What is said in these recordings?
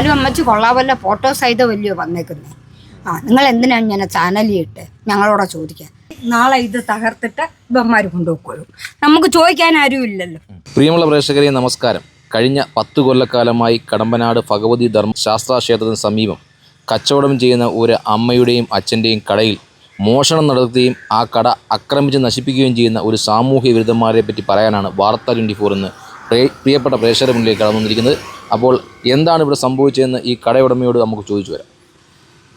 എന്നാലും അമ്മച്ചി കൊള്ളാവല്ല ഫോട്ടോ സഹിതം വലിയോ വന്നേക്കുന്നേ. ആ നിങ്ങൾ എന്തിനാണ് ഇങ്ങനെ ചാനലിട്ട് ഞങ്ങളോട് ചോദിക്കാൻ നാളെ ഇത് തകർത്തിട്ട് ഇവന്മാർ കൊണ്ടുപോയിക്കോളും. നമുക്ക് ചോദിക്കാൻ ആരും ഇല്ലല്ലോ. പ്രിയമുള്ള പ്രേക്ഷകരെ നമസ്കാരം. കഴിഞ്ഞ പത്ത് കൊല്ലക്കാലമായി കടമ്പനാട് ഭഗവതി ധർമ്മ ശാസ്ത്രാക്ഷേത്രത്തിന് സമീപം കച്ചവടം ചെയ്യുന്ന ഒരു അമ്മയുടെയും അച്ഛന്റെയും കടയിൽ മോഷണം നടത്തുകയും ആ കട ആക്രമിച്ച് നശിപ്പിക്കുകയും ചെയ്യുന്ന ഒരു സാമൂഹ്യ വിരുദ്ധന്മാരെ പറ്റി പറയാനാണ് വാർത്ത ട്വന്റി ഫോർ എന്ന് പ്രിയപ്പെട്ട പ്രേക്ഷകരുടെ മുന്നിലേക്ക് കടന്നു വന്നിരിക്കുന്നത്. അപ്പോൾ എന്താണ് ഇവിടെ സംഭവിച്ചതെന്ന് ഈ കടയുടമയോട് നമുക്ക് ചോദിച്ചു വരാം.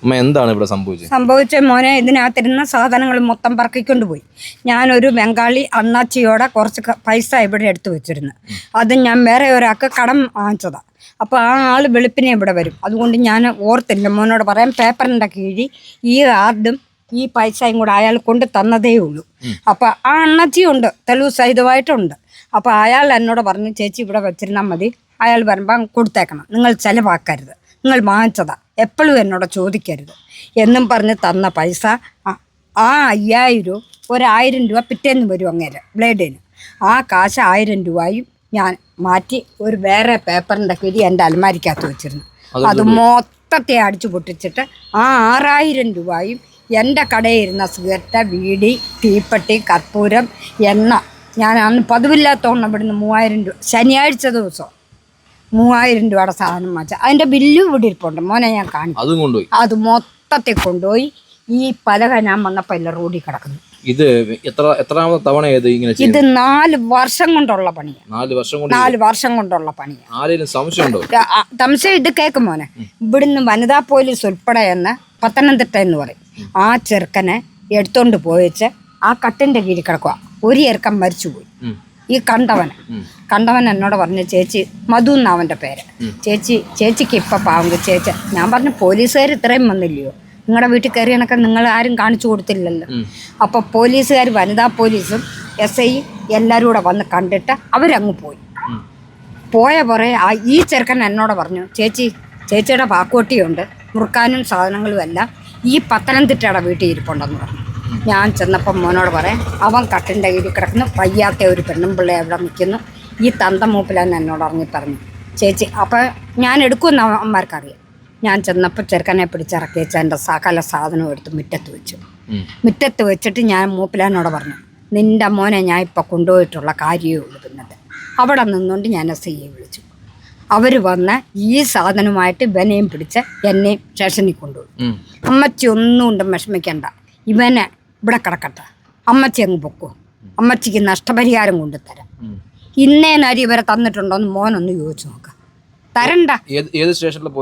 അമ്മ എന്താണ് ഇവിടെ സംഭവിച്ചത്? സംഭവിച്ച മോനെ ഇതിനകത്തിരുന്ന സാധനങ്ങൾ മൊത്തം പറക്കിക്കൊണ്ട് പോയി. ഞാനൊരു ബംഗാളി അണ്ണാച്ചിയോടെ കുറച്ച് പൈസ ഇവിടെ എടുത്തു വെച്ചിരുന്നു. അത് ഞാൻ വേറെ ഒരാൾക്ക് കടം വാങ്ങിച്ചതാണ് അപ്പോൾ ആ ആൾ വെളുപ്പിനെ ഇവിടെ വരും. അതുകൊണ്ട് ഞാൻ ഓർത്തില്ല. മോനോട് പറയാം പേപ്പറിന്റെ കീഴിൽ ഈ ആർഡും ഈ പൈസയും കൂടെ അയാൾ കൊണ്ട് തന്നതേ ഉള്ളൂ. അപ്പോൾ ആ അണ്ണച്ചിയുണ്ട്. തെളിവ് സഹിതമായിട്ടുണ്ട്. അപ്പോൾ അയാൾ എന്നോട് പറഞ്ഞു ചേച്ചി ഇവിടെ വെച്ചിരുന്നാൽ മതി. അയാൾ വരുമ്പം കൊടുത്തേക്കണം. നിങ്ങൾ ചിലവാക്കരുത്. നിങ്ങൾ വാങ്ങിച്ചതാ. എപ്പോഴും എന്നോട് ചോദിക്കരുത്. എന്നും പറഞ്ഞ് തന്ന പൈസ ആ- അയ്യായിരം രൂപ ഒരായിരം രൂപ പിറ്റേന്ന് വരും അങ്ങേര് ബ്ലേഡിന്. ആ കാശ് ആയിരം രൂപയും ഞാൻ മാറ്റി ഒരു വേറെ പേപ്പറിന്റെ കിഴി എന്റെ അലമാരിക്കകത്ത് വെച്ചിരുന്നു. അത് മൊത്തത്തെ അടിച്ചു പൊട്ടിച്ചിട്ട് ആ ആറായിരം രൂപയും എന്റെ കടയിൽ ഇരുന്ന സിഗരറ്റ് വീടി തീപ്പെട്ടി കർപ്പൂരം എണ്ണ ഞാൻ അന്ന് പതിവില്ലാത്തോണം ഇവിടുന്ന് മൂവായിരം രൂപ ശനിയാഴ്ച ദിവസം മൂവായിരം രൂപയുടെ സാധനം വാങ്ങിച്ച. അതിന്റെ ബില്ല് ഇവിടെ ഇരിപ്പുണ്ട്. മോനെ ഞാൻ കാണിക്കും. അതും കൊണ്ടുപോയി? അത് മൊത്തത്തിൽ കൊണ്ടുപോയി. ഈ പലക ഞാൻ വന്നപ്പോൾ എല്ലാം റോഡിൽ കിടക്കുന്നു. ഇത് എത്ര എത്രാമത്തെ തവണ ഇത് ഇങ്ങനെ ഇത് നാല് വർഷം കൊണ്ടുള്ള പണിയാണ് നാല് വർഷം കൊണ്ട് നാല് വർഷം കൊണ്ടുള്ള പണിയാണ് ആരെങ്കിലും സംശയമുണ്ടോ? സംശയം ഇത് കേൾക്കും മോനെ. ഇവിടുന്ന് വനിതാ പോലീസ് ഉൾപ്പെടെ എന്ന് പത്തനംതിട്ട എന്ന് പറയും. ആ ചെറുക്കനെ എടുത്തോണ്ട് പോയിച്ച് ആ കട്ടിന്റെ കീഴിൽ കിടക്കുക ഒരു ചെറുക്കൻ മരിച്ചുപോയി ഈ കണ്ടവൻ കണ്ടവൻ എന്നോട് പറഞ്ഞു ചേച്ചി മധു എന്നാ അവന്റെ പേര് ചേച്ചി ചേച്ചിക്ക് ഇപ്പം പാവം ചേച്ചി ഞാൻ പറഞ്ഞു പോലീസുകാർ ഇത്രയും വന്നില്ലയോ? നിങ്ങളുടെ വീട്ടിൽ കയറിയണക്കെ നിങ്ങൾ ആരും കാണിച്ചു കൊടുത്തില്ലല്ലോ. അപ്പോൾ പോലീസുകാർ വനിതാ പോലീസും എസ് ഐ എല്ലാവരും കൂടെ വന്ന് കണ്ടിട്ട് അവരങ്ങ് പോയി. പോയ പുറ ആ ഈ ചെറുക്കൻ എന്നോട് പറഞ്ഞു ചേച്ചി ചേച്ചിയുടെ പാക്കോട്ടിയുണ്ട് മുറുക്കാനും സാധനങ്ങളും എല്ലാം ഈ പത്തനംതിട്ടയുടെ വീട്ടിൽ ഇരിപ്പുണ്ടെന്ന് പറഞ്ഞു. ഞാൻ ചെന്നപ്പം മോനോട് പറയാം അവൻ കട്ടിന്റെ കീഴിൽ കിടക്കുന്നു വയ്യാത്ത ഒരു പെണ്ണും പിള്ളേ അവിടെ നിൽക്കുന്നു. ഈ തന്ത മൂപ്പിലാന്ന് എന്നോട് ഇറങ്ങി പറഞ്ഞു ചേച്ചി അപ്പോൾ ഞാൻ എടുക്കുമെന്ന് അമ്മമാർക്കറിയാം ഞാൻ ചെന്നപ്പോൾ ചെറുക്കനെ പിടിച്ചിറക്കി വെച്ചാൽ എന്റെ സകല സാധനവും എടുത്ത് മുറ്റത്ത് വെച്ചു. മുറ്റത്ത് വെച്ചിട്ട് ഞാൻ മൂപ്പിലാനോട് പറഞ്ഞു നിന്റെ മോനെ ഞാൻ ഇപ്പോൾ കൊണ്ടുപോയിട്ടുള്ള കാര്യമേ ഉള്ളൂ പിന്നത്. അവിടെ നിന്നുകൊണ്ട് ഞാൻ എസ് ഐയെ വിളിച്ചു. അവർ വന്ന് ഈ സാധനമായിട്ട് ഇവനെയും പിടിച്ച് എന്നെയും സ്റ്റേഷനിൽ കൊണ്ടുപോയി. അമ്മച്ചി ഒന്നും കൊണ്ടും വിഷമിക്കണ്ട. ഇവനെ ഇവിടെ കിടക്കട്ടെ. അമ്മച്ചി അങ്ങ് പൊക്കോ. അമ്മച്ചിക്ക് നഷ്ടപരിഹാരം കൊണ്ടുതരാം തരാം ഇന്നേ നരി ഇവരെ തന്നിട്ടുണ്ടോ എന്ന് മോനൊന്ന് ചോദിച്ചു നോക്കാം. തരണ്ട.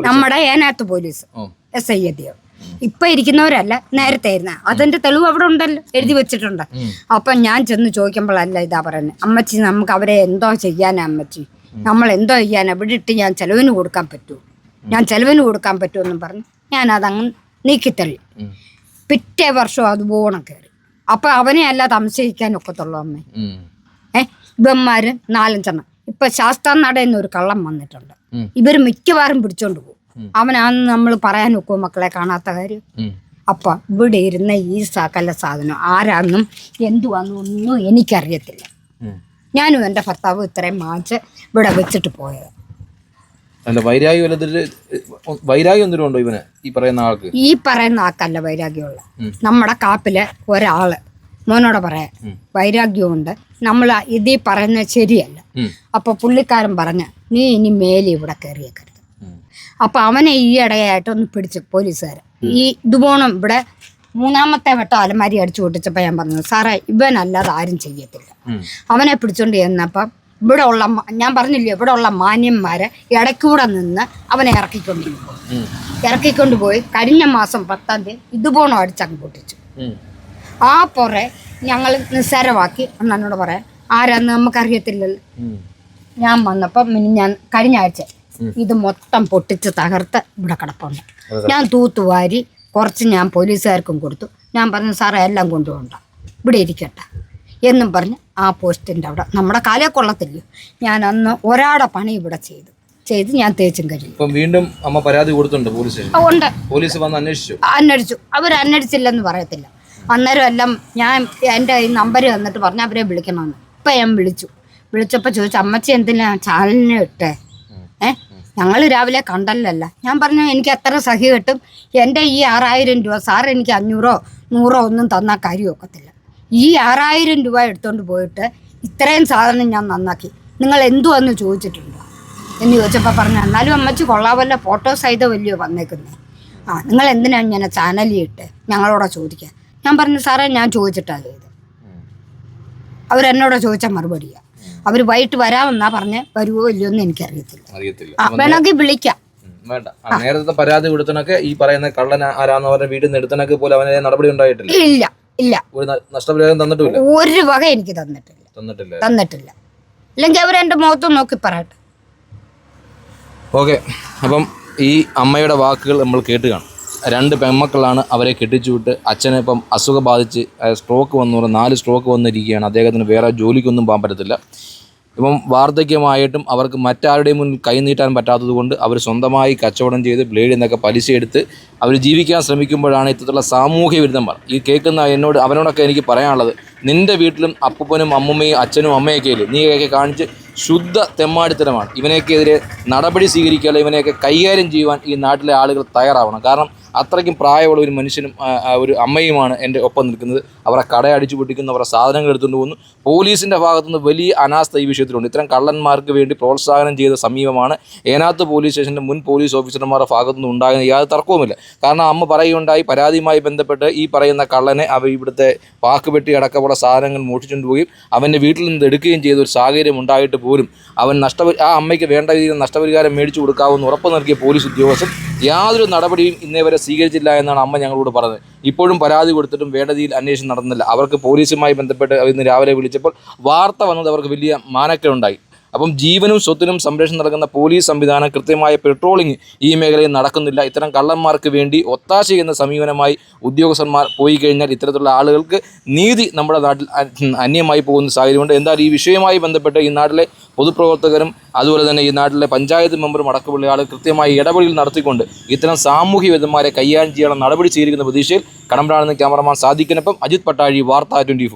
നമ്മുടെ ഏനാത്ത് പോലീസ്. എസ് ഐ എത്തിയോ ഇപ്പൊ ഇരിക്കുന്നവരല്ല നേരത്തെ ആയിരുന്ന. അതിന്റെ തെളിവ് അവിടെ ഉണ്ടല്ലോ എഴുതി വെച്ചിട്ടുണ്ട്. അപ്പൊ ഞാൻ ചെന്ന് ചോദിക്കുമ്പോഴല്ല ഇതാ പറയുന്നത് അമ്മച്ചി നമുക്ക് അവരെ എന്തോ ചെയ്യാനാ അമ്മച്ചി? നമ്മൾ എന്തോ ചെയ്യാനാ? ഇവിടെ ഇട്ട് ഞാൻ ചെലവിന് കൊടുക്കാൻ പറ്റൂ. ഞാൻ ചെലവിന് കൊടുക്കാൻ പറ്റുമെന്നും പറഞ്ഞ് ഞാൻ അതങ്ങ് നീക്കിത്തള്ളി. പിറ്റേ വർഷം അത് അതുപോലെ കയറി അപ്പൊ അവനെ അല്ല സംശയിക്കാൻ ഒക്കത്തുള്ളൂ അമ്മേ. ഏഹ് ഏ? ഇവന്മാര് നാലഞ്ചെണ്ണം. ഇപ്പൊ ശാസ്താ നടയിൽ ഒരു കള്ളം വന്നിട്ടുണ്ട്. ഇവർ ഇവർ മിക്കവാറും പിടിച്ചോണ്ട് പോകും. അവനാന്ന് നമ്മൾ പറയാൻ ഒക്കുമോ മക്കളെ കാണാത്ത കാര്യം? അപ്പൊ അപ്പം ഇവിടെ ഇരുന്ന ഈ സകല സാധനം ആരാന്നും എന്തുവാന്നും ഒന്നും എനിക്കറിയത്തില്ല. ഞാനും എന്റെ ഭർത്താവും ഇത്രയും മാച്ച് ഇവിടെ വെച്ചിട്ട് പോയത്. അല്ല വൈരാഗ്യം വല്ലതിൽ വൈരാഗ്യം എന്തെങ്കിലും ഉണ്ടോ ഇവന്? ഈ പറയുന്ന ആൾക്ക്? ഈ പറയുന്ന ആക്കല്ല വൈരാഗ്യമുള്ള. നമ്മുടെ കാപ്പിലെ ഒരാൾ മോനോട് പറയാ വൈരാഗ്യമുണ്ട്. നമ്മൾ ഇതീ പറയുന്നത് ശരിയല്ല. അപ്പൊ പുള്ളിക്കാരൻ പറഞ്ഞ നീ ഇനി മേലെ ഇവിടെ കയറിയേക്കരുത് അപ്പൊ അവനെ ഈ ഇടയായിട്ട് ഒന്ന് പിടിച്ചു പോലീസുകാർ ഈ ഇതുപോണം ഇവിടെ മൂന്നാമത്തെ വട്ടം അലമാരി അടിച്ചു പൊട്ടിച്ചപ്പോൾ ഞാൻ പറഞ്ഞു സാറേ ഇവനല്ലാതെ ആരും ചെയ്യത്തില്ല. അവനെ പിടിച്ചോണ്ട് ചെന്നപ്പം ഇവിടെ ഉള്ള ഞാൻ പറഞ്ഞില്ലേ ഇവിടെ ഉള്ള മാന്യന്മാരെ ഇടയ്ക്കൂടെ നിന്ന് അവനെ ഇറക്കിക്കൊണ്ടിരിക്കും. ഇറക്കിക്കൊണ്ട് പോയി കഴിഞ്ഞ മാസം പത്താം തീയതി ഇതുപോണം അടിച്ചങ്ങ് പൊട്ടിച്ചു. ആ പുറേ ഞങ്ങൾ നിസ്സാരമാക്കി. അന്നോട് പറയാം ആരാന്ന് നമുക്കറിയത്തില്ലല്ലോ. ഞാൻ വന്നപ്പം ഞാൻ കഴിഞ്ഞ ആഴ്ച ഇത് മൊത്തം പൊട്ടിച്ച് തകർത്ത് ഇവിടെ കിടപ്പുണ്ട്. ഞാൻ തൂത്തുവാരി കുറച്ച് ഞാൻ പോലീസുകാർക്കും കൊടുത്തു. ഞാൻ പറഞ്ഞു സാറേ എല്ലാം കൊണ്ടുപോകണ്ട. ഇവിടെ ഇരിക്കട്ടെ. എന്നും പറഞ്ഞ് ആ പോസ്റ്റിന്റെ അവിടെ. നമ്മുടെ കാലേ കൊള്ളത്തില്ല. ഞാൻ അന്ന് ഒരാടെ പണി ഇവിടെ ചെയ്തു. ചെയ്ത് ഞാൻ തേച്ചും കഴിഞ്ഞു ഇപ്പം വീണ്ടും അമ്മ പരാതി കൊടുത്തിട്ടുണ്ട് പോലീസ് ഉണ്ട്. പോലീസ് വന്ന് അന്വേഷിച്ചു. അന്വേഷിച്ചു. അവർ അന്വേഷിച്ചില്ലെന്ന് പറയത്തില്ല. അന്നേരം എല്ലാം ഞാൻ എന്റെ ഈ നമ്പർ തന്നിട്ട് പറഞ്ഞു അവരെ വിളിക്കണമെന്ന്. ഇപ്പം ഞാൻ വിളിച്ചു. വിളിച്ചപ്പോൾ ചോദിച്ചു അമ്മച്ചി എന്തിനാ ചാനലിനെ ഇട്ടേ? ഏ? ഞങ്ങൾ രാവിലെ കണ്ടല്ലല്ല. ഞാൻ പറഞ്ഞു എനിക്ക് എത്ര സഹി കിട്ടും? എന്റെ ഈ ആറായിരം രൂപ സാർ എനിക്ക് അഞ്ഞൂറോ നൂറോ ഒന്നും തന്നാൽ കാര്യമൊക്കത്തില്ല. ഈ ആറായിരം രൂപ എടുത്തുകൊണ്ട് പോയിട്ട് ഇത്രയും സാധനം ഞാൻ നന്നാക്കി. നിങ്ങൾ എന്തുവാന്ന് ചോദിച്ചിട്ടുണ്ടോ? എന്ന് ചോദിച്ചപ്പോൾ പറഞ്ഞു എന്നാലും അമ്മച്ചി കൊള്ളാവല്ല ഫോട്ടോ സഹിതം വലിയ വന്നേക്കുന്നത് ആ നിങ്ങൾ എന്തിനാണ് ഇങ്ങനെ ചാനലിൽ ഇട്ട് ഞങ്ങളോട് ചോദിക്കാൻ ഞാൻ പറഞ്ഞു സാറേ ഞാൻ ചോദിച്ചിട്ടാണ് ചെയ്തത്. അവരെന്നോട് ചോദിച്ച മറുപടിയാണ് അവർ വൈകിട്ട് വരാമെന്നാ പറഞ്ഞ് വരുവോ ഇല്ലയോ എന്ന് എനിക്കറിയത്തില്ല. വേണമെങ്കിൽ വിളിക്കാം. വേണ്ട. നേരത്തെ പരാതി കൊടുത്തനൊക്കെ ഈ പറയുന്ന കള്ളൻ ആരാന്ന് പറഞ്ഞ വീട്ടിൽ നിന്ന് എടുത്തനൊക്കെ പോലെ അവനെ നടപടി ഉണ്ടായിട്ടില്ല. ഇല്ല. ഇല്ല. ഒരു നഷ്ടപരിഹാരം തന്നിട്ടില്ല ഒരു വക എനിക്ക് തന്നിട്ടില്ല. തന്നിട്ടില്ല. തന്നിട്ടില്ല. ഇല്ലെങ്കിൽ എന്റെ മുഖത്ത് നോക്കി പറയട്ടെ. ഓക്കെ. അപ്പം ഈ അമ്മയുടെ വാക്കുകൾ നമ്മൾ കേട്ട് കാണും. രണ്ട് പെൺമക്കളാണ് അവരെ കെട്ടിച്ചു വിട്ട് അച്ഛനെ ഇപ്പം അസുഖം ബാധിച്ച് സ്ട്രോക്ക് വന്നു നാല് സ്ട്രോക്ക് വന്നിരിക്കുകയാണ്. അദ്ദേഹത്തിന് വേറെ ജോലിക്കൊന്നും പോകാൻ പറ്റത്തില്ല. ഇപ്പം വാർദ്ധക്യമായിട്ടും അവർക്ക് മറ്റാരുടെയും മുന്നിൽ കൈനീട്ടാൻ പറ്റാത്തതുകൊണ്ട് പറ്റാത്തത് കൊണ്ട് അവർ സ്വന്തമായി കച്ചവടം ചെയ്ത് ബ്ലേഡിൽ നിന്നൊക്കെ പലിശ എടുത്ത് അവർ ജീവിക്കാൻ ശ്രമിക്കുമ്പോഴാണ് ഇത്തരത്തിലുള്ള സാമൂഹ്യ വിരുദ്ധന്മാർ ഈ കേൾക്കുന്ന എന്നോട് അവനോടൊക്കെ എനിക്ക് പറയാനുള്ളത് നിന്റെ വീട്ടിലും അപ്പൂപ്പനും അമ്മുമ്മയും അച്ഛനും അമ്മയൊക്കെ ഇല്ലേ? നീയൊക്കെ കാണിച്ച് ശുദ്ധ തെമ്മാടിത്തരമാണ്. ഇവനെയൊക്കെതിരെ നടപടി സ്വീകരിക്കാതെ ഇവനെയൊക്കെ കൈകാര്യം ചെയ്യുവാൻ ഈ നാട്ടിലെ ആളുകൾ തയ്യാറാവണം. കാരണം അത്രയ്ക്കും പ്രായമുള്ള ഒരു മനുഷ്യനും ഒരു അമ്മയുമാണ് എന്റെ ഒപ്പം നിൽക്കുന്നത്. അവരെ കട അടിച്ചു പൊട്ടിക്കുന്നു അവരുടെ സാധനങ്ങൾ എടുത്തുകൊണ്ട് പോകുന്നു. പോലീസിന്റെ ഭാഗത്തുനിന്ന് വലിയ അനാസ്ഥ ഈ വിഷയത്തിലുണ്ട്. ഇത്തരം കള്ളന്മാർക്ക് വേണ്ടി പ്രോത്സാഹനം ചെയ്ത സമീപമാണ് ഏനാത്ത് പോലീസ് സ്റ്റേഷന്റെ മുൻ പോലീസ് ഓഫീസർമാരുടെ ഭാഗത്തുനിന്ന് ഉണ്ടാകുന്ന യാതൊരു തർക്കവുമില്ല. കാരണം അമ്മ പറയുകയുണ്ടായി പരാതിയുമായി ബന്ധപ്പെട്ട് ഈ പറയുന്ന കള്ളനെ അവ ഇവിടുത്തെ പാക്കുപെട്ടി അടക്കമുള്ള സാധനങ്ങൾ മോഷിച്ചുകൊണ്ട് പോവുകയും അവന്റെ വീട്ടിൽ നിന്ന് എടുക്കുകയും ചെയ്ത ഒരു സാഹചര്യം ഉണ്ടായിട്ട് പോലും അവൻ നഷ്ട ആ അമ്മയ്ക്ക് വേണ്ട രീതിയിൽ നഷ്ടപരിഹാരം മേടിച്ചു കൊടുക്കാവുന്ന ഉറപ്പ് നൽകിയ പോലീസ് ഉദ്യോഗസ്ഥൻ യാതൊരു നടപടിയും ഇന്നേ വരെ സ്വീകരിച്ചില്ല എന്നാണ് അമ്മ ഞങ്ങളോട് പറഞ്ഞത്. ഇപ്പോഴും പരാതി കൊടുത്തിട്ടും വേണ്ടതിയിൽ അന്വേഷണം നടന്നില്ല. അവർക്ക് പോലീസുമായി ബന്ധപ്പെട്ട് ഇന്ന് രാവിലെ വിളിച്ചപ്പോൾ വാർത്ത വന്നത് അവർക്ക് വലിയ മാനക്കേടുണ്ടായി. അപ്പം ജീവനും സ്വത്തിനും സംരക്ഷണം നൽകുന്ന പോലീസ് സംവിധാനം കൃത്യമായ പെട്രോളിംഗ് ഈ മേഖലയിൽ നടക്കുന്നില്ല. ഇത്തരം കള്ളന്മാർക്ക് വേണ്ടി ഒത്താശ എന്ന സമീപനമായി ഉദ്യോഗസ്ഥന്മാർ പോയി കഴിഞ്ഞാൽ ഇത്തരത്തിലുള്ള ആളുകൾക്ക് നീതി നമ്മുടെ നാട്ടിൽ അന്യമായി പോകുന്ന സാഹചര്യമുണ്ട്. എന്തായാലും ഈ വിഷയവുമായി ബന്ധപ്പെട്ട് ഈ നാട്ടിലെ പൊതുപ്രവർത്തകരും അതുപോലെ തന്നെ ഈ നാട്ടിലെ പഞ്ചായത്ത് മെമ്പറും അടക്കമുള്ള ആൾ കൃത്യമായി ഇടപെടൽ നടത്തിക്കൊണ്ട് ഇത്തരം സാമൂഹ്യ വിധന്മാരെ കൈകാര്യം ചെയ്യാനുള്ള നടപടി സ്വീകരിക്കുന്ന പ്രതീക്ഷയിൽ കടമ്പനാടുന്ന ക്യാമറമാൻ സാദിഖിനൊപ്പം അജിത് പട്ടാഴി വാർത്ത ട്വന്റി